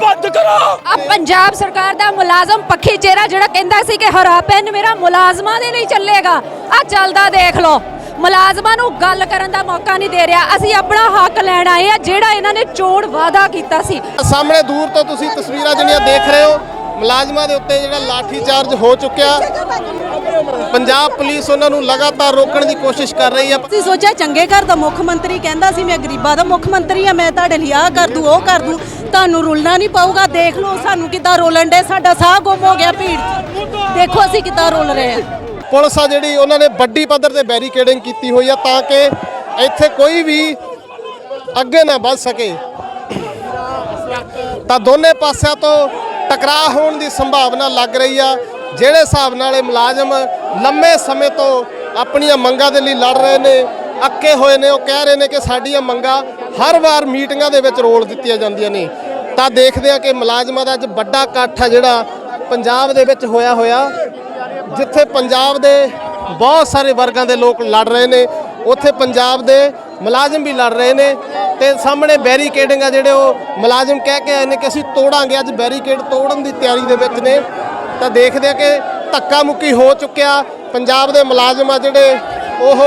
ਬੰਦ ਕਰੋ। ਆ ਪੰਜਾਬ ਸਰਕਾਰ ਦਾ ਮੁਲਾਜ਼ਮ ਪੱਖੀ ਚਿਹਰਾ ਜਿਹੜਾ ਕਹਿੰਦਾ ਸੀ ਕਿ ਹਰਾ ਪੈਨ ਮੇਰਾ ਮੁਲਾਜ਼ਮਾਂ ਦੇ ਲਈ ਚੱਲੇਗਾ। ਆ ਚੱਲਦਾ ਦੇਖ ਲਓ। ਮੁਲਾਜ਼ਮਾਂ ਨੂੰ ਗੱਲ ਕਰਨ ਦਾ ਮੌਕਾ ਨਹੀਂ ਦੇ ਰਿਹਾ। ਅਸੀਂ ਆਪਣਾ ਹੱਕ ਲੈਣ ਆਏ ਆ ਜਿਹੜਾ ਇਹਨਾਂ ਨੇ ਚੋਣ ਵਾਅਦਾ ਕੀਤਾ ਸੀ। ਸਾਹਮਣੇ ਦੂਰ ਤੋਂ ਤੁਸੀਂ ਤਸਵੀਰਾਂ ਜਿਹੜੀਆਂ ਦੇਖ ਰਹੇ ਹੋ ਮੁਲਾਜ਼ਮਾਂ ਦੇ ਉੱਤੇ ਜਿਹੜਾ ਲਾਠੀ ਚਾਰਜ ਹੋ ਚੁੱਕਿਆ। ਪੰਜਾਬ ਪੁਲਿਸ ਉਹਨਾਂ ਨੂੰ ਲਗਾਤਾਰ ਰੋਕਣ ਦੀ ਕੋਸ਼ਿਸ਼ ਕਰ ਰਹੀ ਹੈ ਤੁਸੀਂ ਸੋਚਿਆ ਚੰਗੇ ਘਰ ਦਾ ਮੁੱਖ ਮੰਤਰੀ ਕਹਿੰਦਾ ਸੀ ਮੈਂ ਗਰੀਬਾਂ ਦਾ ਮੁੱਖ ਮੰਤਰੀ ਆ ਮੈਂ ਤੁਹਾਡੇ ਲਈ ਆਹ ਕਰ ਦੂੰ ਉਹ ਕਰ ਦੂੰ। ਤੁਹਾਨੂੰ ਰੁਲਣਾ ਨਹੀਂ ਪਊਗਾ ਦੇਖ ਲਓ ਸਾਨੂੰ ਕਿੱਦਾਂ ਰੋਲਣ ਦੇ ਸਾਡਾ ਸਾਹ ਗੁੰਮ ਹੋ ਗਿਆ ਭੀੜ। ਦੇਖੋ ਅਸੀਂ ਕਿੱਦਾਂ ਰੋਲ ਰਹੇ ਹਾਂ ਪੁਲਿਸ ਆ ਜਿਹੜੀ ਉਹਨਾਂ ਨੇ ਵੱਡੀ ਪੱਧਰ ਤੇ ਬੈਰੀਕੇਡਿੰਗ ਕੀਤੀ ਹੋਈ ਆ ਤਾਂ ਕਿ ਇੱਥੇ ਕੋਈ ਵੀ ਅੱਗੇ ਨਾ ਵੱਧ ਸਕੇ। ਤਾਂ ਦੋਨੇ ਪਾਸਿਆਂ ਤੋਂ ਟਕਰਾਅ ਹੋਣ ਦੀ ਸੰਭਾਵਨਾ ਲੱਗ ਰਹੀ ਆ। ਜਿਹੜੇ ਹਿਸਾਬ ਨਾਲ ਇਹ ਮੁਲਾਜ਼ਮ ਲੰਮੇ ਸਮੇਂ ਤੋਂ ਆਪਣੀਆਂ ਮੰਗਾਂ ਦੇ ਲਈ ਲੜ ਰਹੇ ਨੇ, ਅੱਕੇ ਹੋਏ ਨੇ, ਉਹ ਕਹਿ ਰਹੇ ਨੇ ਕਿ ਸਾਡੀਆਂ ਮੰਗਾਂ ਹਰ ਵਾਰ ਮੀਟਿੰਗਾਂ ਦੇ ਵਿੱਚ ਰੋਲ ਦਿੱਤੀਆਂ ਜਾਂਦੀਆਂ ਨੇ। ਤਾਂ ਦੇਖਦੇ ਆ ਕਿ ਮੁਲਾਜ਼ਮਾਂ ਦਾ ਅੱਜ ਵੱਡਾ ਇਕੱਠ ਆ ਜਿਹੜਾ ਪੰਜਾਬ ਦੇ ਵਿੱਚ ਹੋਇਆ ਹੋਇਆ, ਜਿੱਥੇ ਪੰਜਾਬ ਦੇ ਬਹੁਤ ਸਾਰੇ ਵਰਗਾਂ ਦੇ ਲੋਕ ਲੜ ਰਹੇ ਨੇ, ਉੱਥੇ ਪੰਜਾਬ ਦੇ ਮੁਲਾਜ਼ਮ ਵੀ ਲੜ ਰਹੇ ਨੇ ਤੇ ਸਾਹਮਣੇ ਬੈਰੀਕੇਡਿੰਗ ਆ ਜਿਹੜੇ ਉਹ ਮੁਲਾਜ਼ਮ ਕਹਿ ਕੇ ਆਏ ਨੇ ਕਿ ਅਸੀਂ ਤੋੜਾਂਗੇ, ਅੱਜ ਬੈਰੀਕੇਡ ਤੋੜਨ ਦੀ ਤਿਆਰੀ ਦੇ ਵਿੱਚ ਨੇ। ਤਾਂ ਦੇਖਦੇ ਆ ਕਿ ਧੱਕਾ ਮੁੱਕੀ ਹੋ ਚੁੱਕਿਆ। ਪੰਜਾਬ ਦੇ ਮੁਲਾਜ਼ਮ ਆ ਜਿਹੜੇ, ਉਹ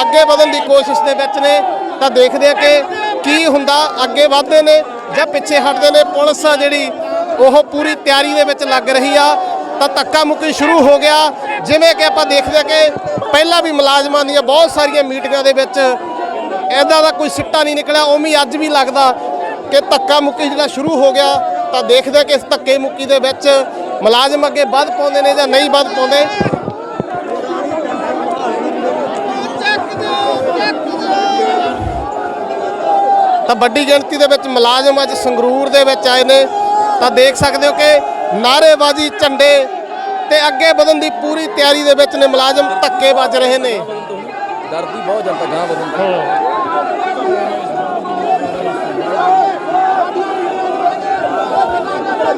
ਅੱਗੇ ਵਧਣ ਦੀ ਕੋਸ਼ਿਸ਼ ਦੇ ਵਿੱਚ ਨੇ। ਤਾਂ ਦੇਖਦੇ ਆ ਕਿ ਕੀ ਹੁੰਦਾ, ਅੱਗੇ ਵਧਦੇ ਨੇ ਜਾਂ ਪਿੱਛੇ ਹਟਦੇ ਨੇ। ਪੁਲਿਸ ਆ ਜਿਹੜੀ, ਉਹ ਪੂਰੀ ਤਿਆਰੀ ਦੇ ਵਿੱਚ ਲੱਗ ਰਹੀ ਆ। ਤਾਂ ਧੱਕਾ ਮੁੱਕੀ ਸ਼ੁਰੂ ਹੋ ਗਿਆ। ਜਿਵੇਂ ਕਿ ਆਪਾਂ ਦੇਖਦੇ ਆ ਕਿ ਪਹਿਲਾਂ ਵੀ ਮੁਲਾਜ਼ਮਾਂ ਦੀਆਂ ਬਹੁਤ ਸਾਰੀਆਂ ਮੀਟਿੰਗਾਂ ਦੇ ਵਿੱਚ ਐਦਾਂ ਦਾ ਕੋਈ ਸਿੱਟਾ ਨਹੀਂ ਨਿਕਲਿਆ, ਉਵੇਂ ਹੀ ਅੱਜ ਵੀ ਲੱਗਦਾ ਕਿ ਧੱਕਾ ਮੁੱਕੀ ਜਿਹੜਾ ਸ਼ੁਰੂ ਹੋ ਗਿਆ। ਤਾਂ ਦੇਖਦੇ ਆ ਕਿ ਇਸ ਧੱਕੇ ਮੁੱਕੀ ਦੇ ਵਿੱਚ ਮੁਲਾਜ਼ਮ ਅੱਗੇ ਵੱਧ ਪਾਉਂਦੇ ਨੇ ਜਾਂ ਨਹੀਂ ਵੱਧ ਪਾਉਂਦੇ? ਤਾਂ ਵੱਡੀ ਗਿਣਤੀ ਦੇ ਵਿੱਚ ਮੁਲਾਜ਼ਮ ਅੱਜ ਸੰਗਰੂਰ ਦੇ ਵਿੱਚ ਆਏ ਨੇ। ਤਾਂ ਦੇਖ ਸਕਦੇ ਹੋ ਕਿ ਨਾਅਰੇਬਾਜ਼ੀ ਝੰਡੇ ਤੇ ਅੱਗੇ ਵਧਣ ਦੀ ਪੂਰੀ ਤਿਆਰੀ ਦੇ ਵਿੱਚ ਨੇ ਮੁਲਾਜ਼ਮ ਧੱਕੇ ਵੱਜ ਰਹੇ ਨੇ। ਡਰਦੀ ਬਹੁਤ ਜਨਤਾ ਗਾਂ ਵਧਣ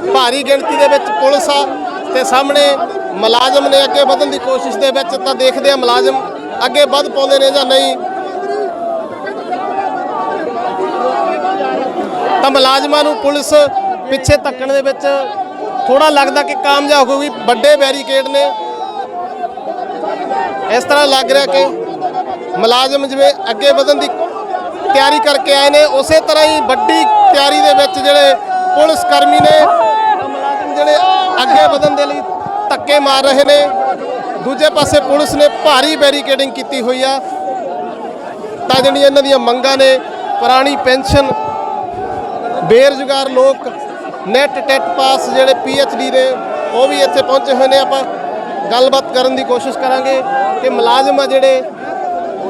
ਭਾਰੀ ਗਿਣਤੀ ਦੇ ਵਿੱਚ ਪੁਲਿਸ ਆ ਤੇ ਸਾਹਮਣੇ ਮੁਲਾਜ਼ਮ ਨੇ ਅੱਗੇ ਵਧਣ ਦੀ ਕੋਸ਼ਿਸ਼ ਦੇ ਵਿੱਚ ਤਾਂ ਦੇਖਦੇ ਆ ਮੁਲਾਜ਼ਮ ਅੱਗੇ ਵੱਧ ਪਾਉਂਦੇ ਨੇ ਜਾਂ ਨਹੀਂ। ਤਾਂ ਮੁਲਾਜ਼ਮਾਂ ਨੂੰ ਪੁਲਿਸ ਪਿੱਛੇ ਧੱਕਣ ਦੇ ਵਿੱਚ ਥੋੜਾ ਲੱਗਦਾ ਕਿ ਕਾਮਯਾਬ ਹੋਊਗੀ ਵੱਡੇ ਬੈਰੀਕੇਡ ਨੇ। ਇਸ ਤਰ੍ਹਾਂ ਲੱਗ ਰਿਹਾ ਕਿ ਮੁਲਾਜ਼ਮ ਜਿਵੇਂ ਅੱਗੇ ਵਧਣ ਦੀ ਤਿਆਰੀ ਕਰਕੇ ਆਏ ਨੇ, ਉਸੇ ਤਰ੍ਹਾਂ ਹੀ ਵੱਡੀ ਤਿਆਰੀ ਦੇ ਵਿੱਚ ਜਿਹੜੇ ਪੁਲਿਸ ਕਰਮੀ ਨੇ ਮੁਲਾਜ਼ਮ ਜਿਹੜੇ ਅੱਗੇ ਵਧਣ ਦੇ ਲਈ ਧੱਕੇ ਮਾਰ ਰਹੇ ਨੇ। ਦੂਜੇ ਪਾਸੇ ਪੁਲਿਸ ਨੇ ਭਾਰੀ ਬੈਰੀਕੇਡਿੰਗ ਕੀਤੀ ਹੋਈ ਆ। ਤਾਂ ਜਿਹੜੀਆਂ ਇਹਨਾਂ ਦੀਆਂ ਮੰਗਾਂ ਨੇ, ਪੁਰਾਣੀ ਪੈਨਸ਼ਨ, ਬੇਰੁਜ਼ਗਾਰ ਲੋਕ, ਨੈਟ ਟੈਟ ਪਾਸ ਜਿਹੜੇ ਡੀ ਨੇ, ਉਹ ਵੀ ਇੱਥੇ ਪਹੁੰਚੇ ਹੋਏ ਨੇ। ਆਪਾਂ ਗੱਲਬਾਤ ਕਰਨ ਦੀ ਕੋਸ਼ਿਸ਼ ਕਰਾਂਗੇ ਕਿ ਮੁਲਾਜ਼ਮ ਆ ਜਿਹੜੇ,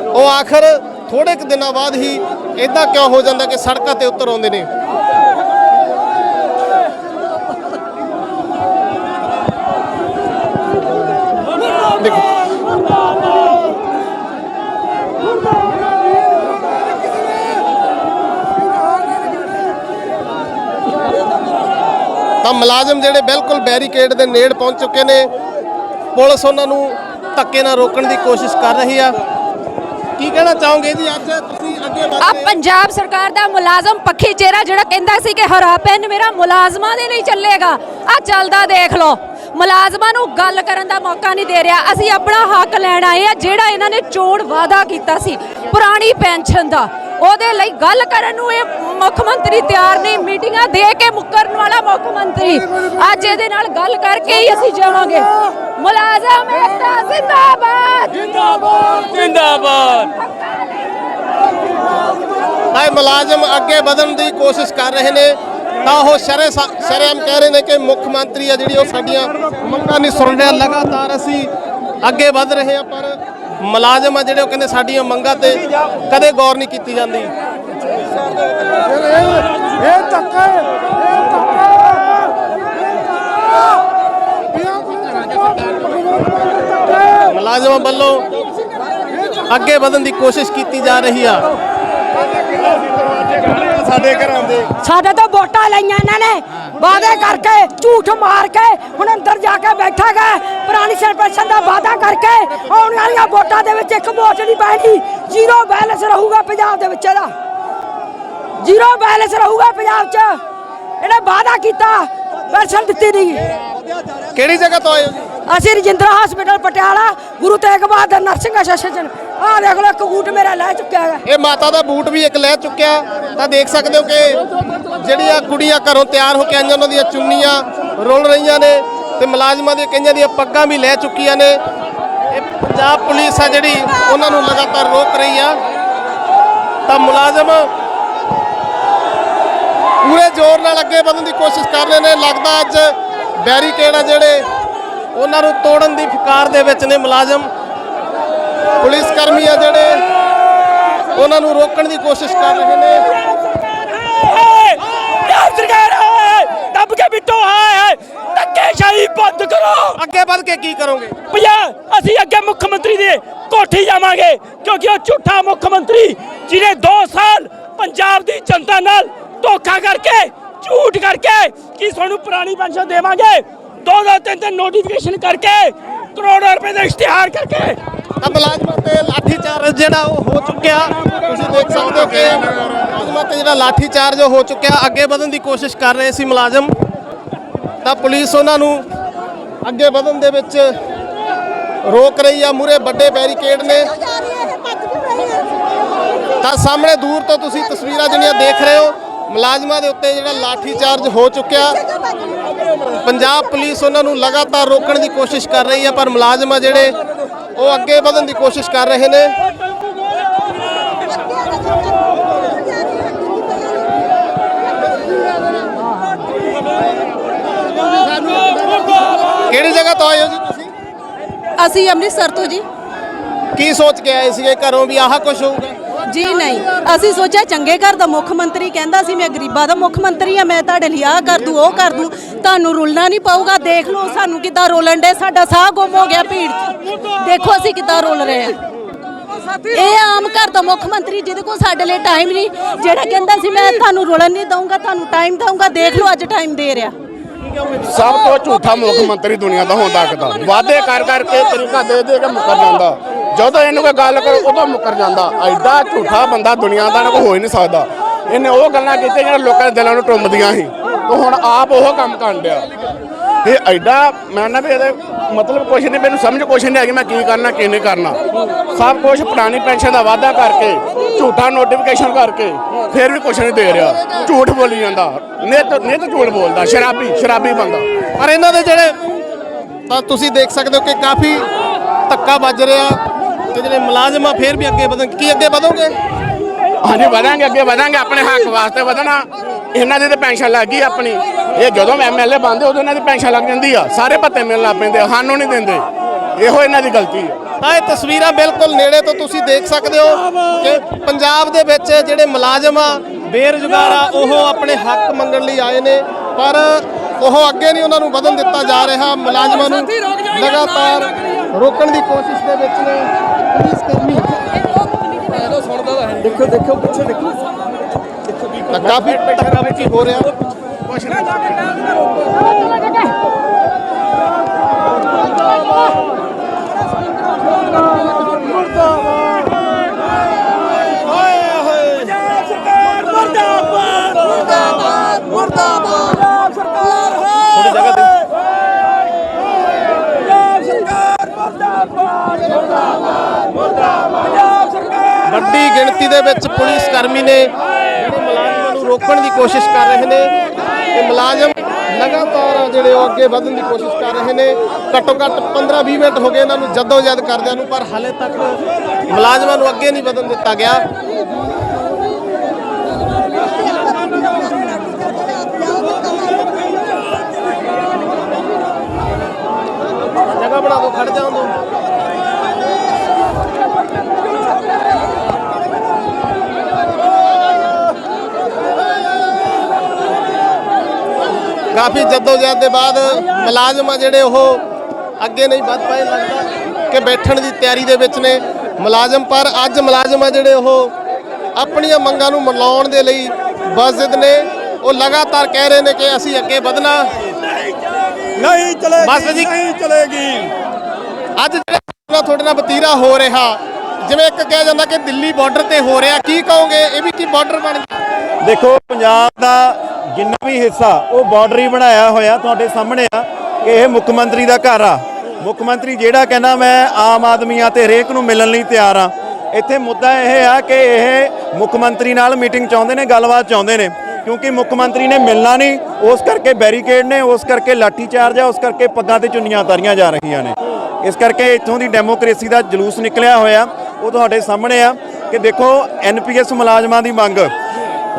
ਉਹ ਆਖਰ ਥੋੜੇ ਕੁ ਦਿਨਾਂ ਬਾਅਦ ਹੀ ਇਦਾਂ ਕਿਉਂ ਹੋ ਜਾਂਦਾ ਕਿ ਸੜਕਾਂ ਤੇ ਉਤਰ ਆਉਂਦੇ ਨੇ? ਦੇਖੋ। ਤਾਂ ਮੁਲਾਜ਼ਮ ਜਿਹੜੇ ਬਿਲਕੁਲ ਬੈਰੀਕੇਡ ਦੇ ਨੇੜ ਪਹੁੰਚ ਚੁੱਕੇ ਨੇ ਪੁਲਿਸ ਉਹਨਾਂ ਨੂੰ ਧੱਕੇ ਨਾਲ ਰੋਕਣ ਦੀ ਕੋਸ਼ਿਸ਼ ਕਰ ਰਹੀ ਆ। ਕੀ ਕਹਿਣਾ ਚਾਹੋਗੇ ਜੀ ਅੱਜ? ਤੁਸੀਂ ਅੱਗੇ ਆ ਵਧਦੇ ਪੰਜਾਬ ਸਰਕਾਰ ਦਾ ਮੁਲਾਜ਼ਮ ਪੱਖੀ ਚਿਹਰਾ ਜਿਹੜਾ ਕਹਿੰਦਾ ਸੀ ਕਿ ਹਰਾ ਪੈਨ ਮੇਰਾ ਮੁਲਾਜ਼ਮਾਂ ਦੇ ਲਈ ਚੱਲੇਗਾ। ਆ ਚੱਲਦਾ ਦੇਖ ਲਓ। ਮੁਲਾਜ਼ਮਾਂ ਨੂੰ ਗੱਲ ਕਰਨ ਦਾ ਮੌਕਾ ਨਹੀਂ ਦੇ ਰਿਹਾ। ਅਸੀਂ ਆਪਣਾ ਹੱਕ ਲੈਣ ਆਏ ਆ ਜਿਹੜਾ ਇਹਨਾਂ ਨੇ ਚੋਣ ਵਾਅਦਾ ਕੀਤਾ ਸੀ ਪੁਰਾਣੀ ਪੈਨਸ਼ਨ ਦਾ। ਉਹਦੇ ਲਈ ਗੱਲ ਕਰਨ ਨੂੰ ਇਹ ਮੁੱਖ ਮੰਤਰੀ ਤਿਆਰ ਨਹੀਂ। ਮੀਟਿੰਗਾਂ ਦੇ ਕੇ ਮੁੱਕਰਨ ਵਾਲਾ ਮੁੱਖ ਮੰਤਰੀ। ਅੱਜ ਇਹਦੇ ਨਾਲ ਗੱਲ ਕਰਕੇ ਹੀ ਅਸੀਂ ਜਾਵਾਂਗੇ। ਮੁਲਾਜ਼ਮ ਏਕਤਾ ਜ਼ਿੰਦਾਬਾਦ! ਜਿੰਦਾਬਾਦ ਜਿੰਦਾਬਾਦ! ਇਹ ਮੁਲਾਜ਼ਮ ਅੱਗੇ ਵਧਣ ਦੀ ਕੋਸ਼ਿਸ਼ ਕਰ ਰਹੇ ਨੇ। ਤਾਂ ਉਹ ਸ਼ਰੇ ਸ਼ਰੇਮ ਕਹਿ ਰਹੇ ਨੇ ਕਿ ਮੁੱਖ ਮੰਤਰੀ ਆ ਜਿਹੜੀ ਉਹ ਸਾਡੀਆਂ ਮੰਗਾਂ ਨਹੀਂ ਸੁਣ ਰਿਹਾ। ਲਗਾਤਾਰ ਅਸੀਂ ਅੱਗੇ ਵਧ ਰਹੇ ਹਾਂ, ਪਰ ਮੁਲਾਜ਼ਮ ਆ ਜਿਹੜੇ ਉਹ ਕਹਿੰਦੇ ਸਾਡੀਆਂ ਮੰਗਾਂ ਤੇ ਕਦੇ ਗੌਰ ਨਹੀਂ ਕੀਤੀ ਜਾਂਦੀ। ਇਹ ਧੱਕਾ ਇਹ ਧੱਕਾ ਮੁਲਾਜ਼ਮਾਂ ਵੱਲੋਂ ਅੱਗੇ ਵਧਣ ਦੀ ਕੋਸ਼ਿਸ਼ ਕੀਤੀ ਜਾ ਰਹੀ ਆ। ਸਾਡੇ ਘਰਾਂ ਦੇ। ਸਾਡੇ ਤੋਂ ਵੋਟਾਂ ਲਈਆਂ ਇਹਨਾਂ ਨੇ। ਵਾਅਦੇ ਕਰਕੇ ਝੂਠ ਮਾਰ ਕੇ ਹੁਣ ਅੰਦਰ ਜਾ ਕੇ ਬੈਠਾ ਗਾ ਪੁਰਾਣੀ ਸਰਪੰਚਾਂ ਦਾ ਵਾਅਦਾ ਕਰਕੇ ਆਉਣ ਵਾਲੀਆਂ ਵੋਟਾਂ ਦੇ ਵਿੱਚ ਇੱਕ ਵੋਟ ਨਹੀਂ ਪੈਣੀ। ਜ਼ੀਰੋ ਬੈਲੈਂਸ ਰਹੂਗਾ ਪੰਜਾਬ ਦੇ ਵਿੱਚ ਇਹਦਾ। ਜ਼ੀਰੋ ਬੈਲੈਂਸ ਰਹੂਗਾ ਪੰਜਾਬ 'ਚ। ਇਹਨੇ ਵਾਅਦਾ ਕੀਤਾ ਪੈਨਸ਼ਨ ਦਿੱਤੀ ਨਹੀਂ। ਕਿਹੜੀ ਜਗ੍ਹਾ ਤੋਂ ਆਏ ਅਸੀਂ Rajindra hospital Patiala Guru Tegh Bahadur nursing association ਆਹ ਦੇਖ ਲਓ, ਇੱਕ ਬੂਟ ਮੇਰਾ ਲੈ ਚੁੱਕਿਆ ਹੈ ਇਹ ਮਾਤਾ ਦਾ ਬੂਟ ਵੀ ਇੱਕ ਲੈ ਚੁੱਕਿਆ। ਤਾਂ ਦੇਖ ਸਕਦੇ ਹੋ ਕਿ ਜਿਹੜੀਆਂ ਕੁੜੀਆਂ ਘਰੋਂ ਤਿਆਰ ਹੋ ਕੇ ਆਈਆਂ, ਉਹਨਾਂ ਦੀਆਂ ਚੁੰਨੀਆਂ ਰੁਲ ਰਹੀਆਂ ਨੇ ਤੇ ਮੁਲਾਜ਼ਮਾਂ ਦੀਆਂ ਕਈਆਂ ਦੀਆਂ ਪੱਗਾਂ ਵੀ ਲੈ ਚੁੱਕੀਆਂ ਨੇ। ਇਹ ਪੰਜਾਬ ਪੁਲਿਸ ਆ ਜਿਹੜੀ ਉਹਨਾਂ ਨੂੰ ਲਗਾਤਾਰ ਰੋਕ ਰਹੀ ਆ। ਤਾਂ ਮੁਲਾਜ਼ਮ ਪੂਰੇ ਜ਼ੋਰ ਨਾਲ ਅੱਗੇ ਵਧਣ ਦੀ ਕੋਸ਼ਿਸ਼ ਕਰ ਰਹੇ ਨੇ। ਲੱਗਦਾ ਅੱਜ ਬੈਰੀਕੇਡ ਆ ਜਿਹੜੇ, ਉਹਨਾਂ ਨੂੰ ਤੋੜਨ ਦੀ ਫਿਕਾਰ ਦੇ ਵਿੱਚ ਨੇ ਮੁਲਾਜ਼ਮ। ਪੁਲਿਸ ਕਰਮੀ ਆ ਜਿਹੜੇ ਉਹਨਾਂ ਨੂੰ ਰੋਕਣ ਦੀ ਕੋਸ਼ਿਸ਼ ਕਰ ਰਹੇ ਨੇ। ਪੰਜਾਬ ਸਰਕਾਰ ਹੈ ਦੱਬ ਕੇ ਬਿੱਟੋ ਹੈ ਧੱਕੇਸ਼ਾਹੀ ਬੰਦ ਕਰੋ। ਅੱਗੇ ਵੱਧ ਕੇ ਕੀ ਕਰੋਗੇ? ਭਈਆ ਅਸੀਂ ਅੱਗੇ ਮੁੱਖ ਮੰਤਰੀ ਦੇ ਕੋਠੀ ਜਾਵਾਂਗੇ ਕਿਉਂਕਿ ਉਹ ਝੂਠਾ ਮੁੱਖ ਮੰਤਰੀ ਜਿਹਨੇ 2 ਸਾਲ ਪੰਜਾਬ ਦੀ ਜਨਤਾ ਨਾਲ ਧੋਖਾ ਕਰਕੇ ਝੂਠ ਕਰਕੇ ਕਿ ਸਾਨੂੰ ਪੁਰਾਣੀ ਪੈਨਸ਼ਨ ਦੇਵਾਂਗੇ? ਦੋ ਦੋ ਤਿੰਨ ਤਿੰਨ ਨੋਟੀਫਿਕੇਸ਼ਨ ਕਰਕੇ ਕਰੋੜਾਂ ਰੁਪਏ ਦਾ ਇਸ਼ਤਿਹਾਰ ਕਰਕੇ। ਤਾਂ ਮੁਲਾਜ਼ਮਾਂ ਤੇ ਲਾਠੀ ਚਾਰਜ ਜਿਹੜਾ ਉਹ ਹੋ ਚੁੱਕਿਆ। ਤੁਸੀਂ ਦੇਖ ਸਕਦੇ ਹੋ ਕਿ ਮੁਲਾਜ਼ਮਾਂ ਤੇ ਜਿਹੜਾ ਲਾਠੀ ਚਾਰਜ ਹੋ ਚੁੱਕਿਆ। ਅੱਗੇ ਵਧਣ ਦੀ ਕੋਸ਼ਿਸ਼ ਕਰ ਰਹੇ ਸੀ ਮੁਲਾਜ਼ਮ। ਤਾਂ ਪੁਲਿਸ ਉਹਨਾਂ ਨੂੰ ਅੱਗੇ ਵਧਣ ਦੇ ਵਿੱਚ ਰੋਕ ਰਹੀ ਆ। ਮੂਰੇ ਵੱਡੇ ਬੈਰੀਕੇਡ ਨੇ। ਤਾਂ ਸਾਹਮਣੇ ਦੂਰ ਤੋਂ ਤੁਸੀਂ ਤਸਵੀਰਾਂ ਜਿਹੜੀਆਂ ਦੇਖ ਰਹੇ ਹੋ, ਮੁਲਾਜ਼ਮਾਂ ਦੇ ਉੱਤੇ ਜਿਹੜਾ ਲਾਠੀ ਚਾਰਜ ਹੋ ਚੁੱਕਿਆ। ਪੰਜਾਬ ਪੁਲਿਸ ਉਹਨਾਂ ਨੂੰ ਲਗਾਤਾਰ ਰੋਕਣ ਦੀ ਕੋਸ਼ਿਸ਼ ਕਰ ਰਹੀ ਹੈ ਪਰ ਮੁਲਾਜ਼ਮ ਆ ਜਿਹੜੇ ਉਹ ਅੱਗੇ ਵਧਣ ਦੀ ਕੋਸ਼ਿਸ਼ ਕਰ ਰਹੇ ਨੇ। ਕਿਹੜੀ ਜਗ੍ਹਾ ਤੋਂ ਆਏ ਹੋ ਜੀ ਤੁਸੀਂ? ਅਸੀਂ ਅੰਮ੍ਰਿਤਸਰ ਤੋਂ ਜੀ। ਕੀ ਸੋਚ ਕੇ ਆਏ ਸੀਗੇ? ਘਰੋਂ ਵੀ ਆਹ ਕੁਝ ਹੋਊਗਾ। ਜੀ ਨਹੀਂ। ਅਸੀਂ ਸੋਚਿਆ ਚੰਗੇ ਘਰ ਦਾ ਮੁੱਖ ਮੰਤਰੀ ਕਹਿੰਦਾ ਸੀ, ਮੈਂ ਗਰੀਬਾਂ ਦਾ ਮੁੱਖ ਮੰਤਰੀ ਆ, ਮੈਂ ਤੁਹਾਡੇ ਲਈ ਆਹ ਕਰ ਦੂੰ, ਉਹ ਕਰ ਦੂੰ। ਤੁਹਾਨੂੰ ਰੁਲਣਾ ਨਹੀਂ ਪਊਗਾ, ਦੇਖ ਲਓ ਸਾਨੂੰ ਕਿੱਦਾਂ ਰੋਲਣ ਦੇ ਸਾਡਾ ਸਾਹ ਗੁੰਮ ਹੋ ਗਿਆ ਭੀੜ 'ਚ। ਦੇਖੋ ਅਸੀਂ ਕਿੱਦਾਂ ਰੋਲ ਰਹੇ ਆ। ਇਹ ਆਮ ਘਰ ਦਾ ਮੁੱਖ ਮੰਤਰੀ, ਜਿਹਦੇ ਕੋਲ ਸਾਡੇ ਲਈ ਟਾਈਮ ਨਹੀਂ, ਜਿਹੜਾ ਕਹਿੰਦਾ ਸੀ, ਮੈਂ ਤੁਹਾਨੂੰ ਰੋਲਣ ਨਹੀਂ ਦਊਂਗਾ, ਤੁਹਾਨੂੰ ਟਾਈਮ ਦਊਂਗਾ, ਦੇਖ ਲਓ ਅੱਜ ਟਾਈਮ ਦੇ ਰਿਹਾ। ਸਭ ਤੋਂ ਝੂਠਾ ਮੁੱਖ ਮੰਤਰੀ ਦੁਨੀਆ ਦਾ ਹੋਣ ਤੱਕ ਵਾਅਦੇ ਕਰ ਕਰਕੇ ਤਰੀਕਾ ਦੇ ਦੇ ਕੇ ਮੁੱਕਰ ਜਾਂਦਾ। ਜਦੋਂ ਇਹਨੂੰ ਕੋਈ ਗੱਲ ਕਰੋ, ਉਦੋਂ ਮੁੱਕਰ ਜਾਂਦਾ। ਐਡਾ ਝੂਠਾ ਬੰਦਾ ਦੁਨੀਆ ਦਾ ਨਾ ਕੋਈ ਹੋ ਹੀ ਨਹੀਂ ਸਕਦਾ। ਇਹਨੇ ਉਹ ਗੱਲਾਂ ਕੀਤੀਆਂ ਜਿਹੜੀਆਂ ਲੋਕਾਂ ਦੇ ਦਿਲਾਂ ਨੂੰ ਟੁੰਬਦੀਆਂ ਸੀ। ਤੇ ਹੁਣ ਆਪ ਉਹ ਕੰਮ ਕਰਨ ਡਿਆ। ਇਹ ਐਡਾ, ਮੈਂ ਨਾ ਵੀ ਇਹਦੇ ਮਤਲਬ ਕੁਛ ਨਹੀਂ, ਮੈਨੂੰ ਸਮਝ ਕੁਛ ਨਹੀਂ ਆਗੀ ਮੈਂ ਕੀ ਕਰਨਾ, ਕੀ ਨਹੀਂ ਕਰਨਾ। ਸਭ ਕੁਝ ਪੁਰਾਣੀ ਪੈਨਸ਼ਨ ਦਾ ਵਾਅਦਾ ਕਰਕੇ, ਝੂਠਾ ਨੋਟੀਫਿਕੇਸ਼ਨ ਕਰਕੇ, ਫਿਰ ਵੀ ਕੁਛ ਨਹੀਂ ਦੇ ਰਿਹਾ। ਝੂਠ ਬੋਲੀ ਜਾਂਦਾ। ਨਿਤ ਨਿਤ ਝੂਠ ਬੋਲਦਾ, ਸ਼ਰਾਬੀ ਸ਼ਰਾਬੀ ਬੰਦਾ। ਪਰ ਇਹਨਾਂ ਦੇ ਜਿਹੜੇ ਤਾਂ ਤੁਸੀਂ ਦੇਖ ਸਕਦੇ ਹੋ ਕਿ ਕਾਫੀ ਧੱਕਾ ਵੱਜ ਰਿਹਾ। ਤੇ ਜਿਹੜੇ ਮੁਲਾਜ਼ਮ ਆ ਫੇਰ ਵੀ ਅੱਗੇ ਵਧਣ ਕੀ ਅੱਗੇ ਵਧੋਗੇ? ਹਾਂਜੀ ਵਧਾਂਗੇ ਅੱਗੇ ਵਧਾਂਗੇ ਆਪਣੇ ਹੱਕ ਵਾਸਤੇ ਵਧਣਾ। ਇਹਨਾਂ ਦੀ ਤੇ ਪੈਨਸ਼ਨ ਲੱਗ ਗਈ ਆਪਣੀ। ਇਹ ਜਦੋਂ ਐਮਐਲਏ ਬੰਦੇ ਉਦੋਂ ਇਹਨਾਂ ਦੀ ਪੈਨਸ਼ਨ ਲੱਗ ਜਾਂਦੀ ਆ। ਸਾਰੇ ਭੱਤੇ ਮਿਲਣ ਲੱਗ ਪੈਂਦੇ ਆ, ਸਾਨੂੰ ਨਹੀਂ ਦਿੰਦੇ। ਇਹੋ ਇਹਨਾਂ ਦੀ ਗਲਤੀ ਹੈ ਤਾਂ ਇਹ ਤਸਵੀਰਾਂ ਬਿਲਕੁਲ ਨੇੜੇ ਤੋਂ ਤੁਸੀਂ ਦੇਖ ਸਕਦੇ ਹੋ ਕਿ ਪੰਜਾਬ ਦੇ ਵਿੱਚ ਜਿਹੜੇ ਮੁਲਾਜ਼ਮ ਆ ਬੇਰੁਜ਼ਗਾਰ ਆ ਉਹ ਆਪਣੇ ਹੱਕ ਮੰਗਣ ਲਈ ਆਏ ਨੇ। ਪਰ ਉਹ ਅੱਗੇ ਨਹੀਂ ਉਹਨਾਂ ਨੂੰ ਵਧਣ ਦਿੱਤਾ ਜਾ ਰਿਹਾ। ਮੁਲਾਜ਼ਮਾਂ ਨੂੰ ਲਗਾਤਾਰ ਰੋਕਣ ਦੀ ਕੋਸ਼ਿਸ਼ ਦੇ ਵਿੱਚ ਨੇ ਪੁਲਿਸ ਕਰਮੀ। ਦੇਖੋ ਦੇਖੋ, ਪਿੱਛੇ ਦੇਖੋ। ਤਾਂ ਕਾਫੀ ਧੱਕਾ ਮੁੱਕੀ ਹੋ ਰਿਹਾ। ਪੰਜਾਬ ਸਰਕਾਰ ਮਰਦਾਬਾਦ ਮਰਦਾਬਾਦ ਮਰਦਾਬਾਦ ਪੰਜਾਬ ਸਰਕਾਰ ਥੋੜੀ ਜਗ੍ਹਾ ਤੇ ਪੰਜਾਬ ਸਰਕਾਰ ਮਰਦਾਬਾਦ ਮਰਦਾਬਾਦ ਮਰਦਾਬਾਦ ਪੰਜਾਬ ਸਰਕਾਰ ਵੱਡੀ ਗਿਣਤੀ ਦੇ ਵਿੱਚ ਪੁਲਿਸ ਕਰਮੀ ਨੇ ਜਿਹੜੇ ਮੁਲਾਜ਼ਮਾਂ ਨੂੰ ਰੋਕਣ ਦੀ ਕੋਸ਼ਿਸ਼ ਕਰ ਰਹੇ ਨੇ ਤੇ ਮੁਲਾਜ਼ਮ ਲਗਾਤਾਰ ਜਿਹੜੇ ਉਹ ਅੱਗੇ ਵਧਣ ਦੀ ਕੋਸ਼ਿਸ਼ ਕਰ ਰਹੇ ਨੇ। ਘੱਟੋ ਘੱਟ 15-20 ਮਿੰਟ ਹੋ ਗਏ ਇਹਨਾਂ ਨੂੰ ਜਦੋ ਜਦੋਜਹਿਦ ਕਰਦਿਆਂ ਨੂੰ, ਪਰ ਹਾਲੇ ਤੱਕ ਮੁਲਾਜ਼ਮਾਂ ਨੂੰ ਅੱਗੇ ਨਹੀਂ ਵਧਣ ਦਿੱਤਾ ਗਿਆ। ਜਗ੍ਹਾ ਬਣਾ ਦਿਓ, ਖੜ ਜਾਣ ਦਿਓ। ਕਾਫੀ ਜਦੋਜਹਿਦ ਦੇ ਬਾਅਦ ਮੁਲਾਜ਼ਮ ਆ ਜਿਹੜੇ ਉਹ ਅੱਗੇ ਨਹੀਂ ਵੱਧ ਪਾਏ ਲੱਗਦਾ ਕਿ ਬੈਠਣ ਦੀ ਤਿਆਰੀ ਦੇ ਵਿੱਚ ਨੇ ਮੁਲਾਜ਼ਮ ਪਰ ਅੱਜ ਮੁਲਾਜ਼ਮ ਆ ਜਿਹੜੇ ਉਹ ਆਪਣੀਆਂ ਮੰਗਾਂ ਨੂੰ ਮਨਾਉਣ ਦੇ ਲਈ ਬਜ਼ਿਦ ਨੇ। ਉਹ ਲਗਾਤਾਰ ਕਹਿ ਰਹੇ ਨੇ ਕਿ ਅਸੀਂ ਅੱਗੇ ਵਧਣਾ। ਨਹੀਂ ਚਲੇਗੀ ਬਸ ਜੀ। ਨਹੀਂ ਚਲੇਗੀ। ਅੱਜ ਜਿਹੜਾ ਤੁਹਾਡੇ ਨਾਲ ਵਤੀਰਾ ਹੋ ਰਿਹਾ ਜਿਵੇਂ ਇੱਕ ਕਿਹਾ ਜਾਂਦਾ ਕਿ ਦਿੱਲੀ ਬਾਰਡਰ ਤੇ ਹੋ ਰਿਹਾ ਕੀ ਕਹੋਗੇ? ਇਹ ਵੀ ਕੀ ਬਾਰਡਰ ਬਣ ਗਿਆ? ਦੇਖੋ, ਪੰਜਾਬ ਦਾ ਜਿੰਨਾ ਵੀ ਹਿੱਸਾ, ਉਹ ਬਾਰਡਰੀ ਬਣਾਇਆ ਹੋਇਆ ਤੁਹਾਡੇ ਸਾਹਮਣੇ ਆ ਕਿ ਇਹ ਮੁੱਖ ਮੰਤਰੀ ਦਾ ਘਰ ਆ। ਮੁੱਖ ਮੰਤਰੀ ਜਿਹੜਾ ਕਹਿੰਦਾ, ਮੈਂ ਆਮ ਆਦਮੀਆਂ ਤੇ ਹਰੇਕ ਨੂੰ ਮਿਲਣ ਲਈ ਤਿਆਰ ਆ। ਇੱਥੇ ਮੁੱਦਾ ਇਹ ਆ ਕਿ ਇਹ ਮੁੱਖ ਮੰਤਰੀ ਨਾਲ ਮੀਟਿੰਗ ਚਾਹੁੰਦੇ ਨੇ, ਗੱਲਬਾਤ ਚਾਹੁੰਦੇ ਨੇ। ਕਿਉਂਕਿ ਮੁੱਖ ਮੰਤਰੀ ਨੇ ਮਿਲਣਾ ਨਹੀਂ, ਉਸ ਕਰਕੇ ਬੈਰੀਕੇਡ ਨੇ, ਉਸ ਕਰਕੇ ਲਾਠੀ ਚਾਰਜ ਆ, ਉਸ ਕਰਕੇ ਪੱਗਾਂ ਤੇ ਚੁੰਨੀਆਂ ਉਤਾਰੀਆਂ ਜਾ ਰਹੀਆਂ ਨੇ। ਇਸ ਕਰਕੇ ਇੱਥੋਂ ਦੀ ਡੈਮੋਕ੍ਰੇਸੀ ਦਾ ਜਲੂਸ ਨਿਕਲਿਆ ਹੋਇਆ, ਉਹ ਤੁਹਾਡੇ ਸਾਹਮਣੇ ਆ ਕਿ ਦੇਖੋ ਐਨਪੀਐਸ ਮੁਲਾਜ਼ਮਾਂ ਦੀ ਮੰਗ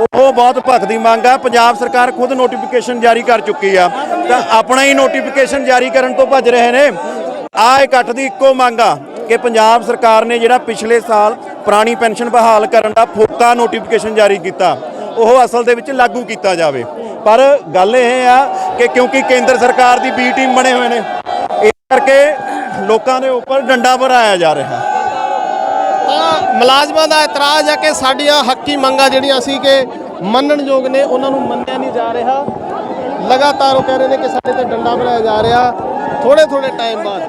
ਉਹ ਬਹੁਤ ਭਖਦੀ ਮੰਗ ਆ। ਪੰਜਾਬ ਸਰਕਾਰ ਖੁਦ ਨੋਟੀਫਿਕੇਸ਼ਨ ਜਾਰੀ ਕਰ ਚੁੱਕੀ ਆ। ਤਾਂ ਆਪਣਾ ਹੀ ਨੋਟੀਫਿਕੇਸ਼ਨ ਜਾਰੀ ਕਰਨ ਤੋਂ ਭੱਜ ਰਹੇ ਨੇ। ਆ ਇਕੱਠ ਦੀ ਇੱਕੋ ਮੰਗ ਆ ਕਿ ਪੰਜਾਬ ਸਰਕਾਰ ਨੇ ਜਿਹੜਾ ਪਿਛਲੇ ਸਾਲ ਪੁਰਾਣੀ ਪੈਨਸ਼ਨ ਬਹਾਲ ਕਰਨ ਦਾ ਫੋਕਾ ਨੋਟੀਫਿਕੇਸ਼ਨ ਜਾਰੀ ਕੀਤਾ, ਉਹ ਅਸਲ ਦੇ ਵਿੱਚ ਲਾਗੂ ਕੀਤਾ ਜਾਵੇ। ਪਰ ਗੱਲ ਇਹ ਆ ਕਿ ਕਿਉਂਕਿ ਕੇਂਦਰ ਸਰਕਾਰ ਦੀ ਬੀ ਟੀਮ ਬਣੇ ਹੋਏ ਨੇ, ਇਸ ਕਰਕੇ ਲੋਕਾਂ ਦੇ ਉੱਪਰ ਡੰਡਾ ਭਰਾਇਆ ਜਾ ਰਿਹਾ। ਤਾਂ ਮੁਲਾਜ਼ਮਾਂ ਦਾ ਇਤਰਾਜ਼ ਹੈ ਕਿ ਸਾਡੀਆਂ ਹੱਕੀ ਮੰਗਾਂ ਜਿਹੜੀਆਂ ਸੀ ਕਿ ਮੰਨਣਯੋਗ ਨੇ, ਉਹਨਾਂ ਨੂੰ ਮੰਨਿਆ ਨਹੀਂ ਜਾ ਰਿਹਾ। ਲਗਾਤਾਰ ਉਹ ਕਹਿ ਰਹੇ ਨੇ ਕਿ ਸਾਡੇ ਤੇ ਡੰਡਾ ਭਰਾਇਆ ਜਾ ਰਿਹਾ। ਥੋੜੇ ਥੋੜੇ ਟਾਈਮ ਬਾਅਦ।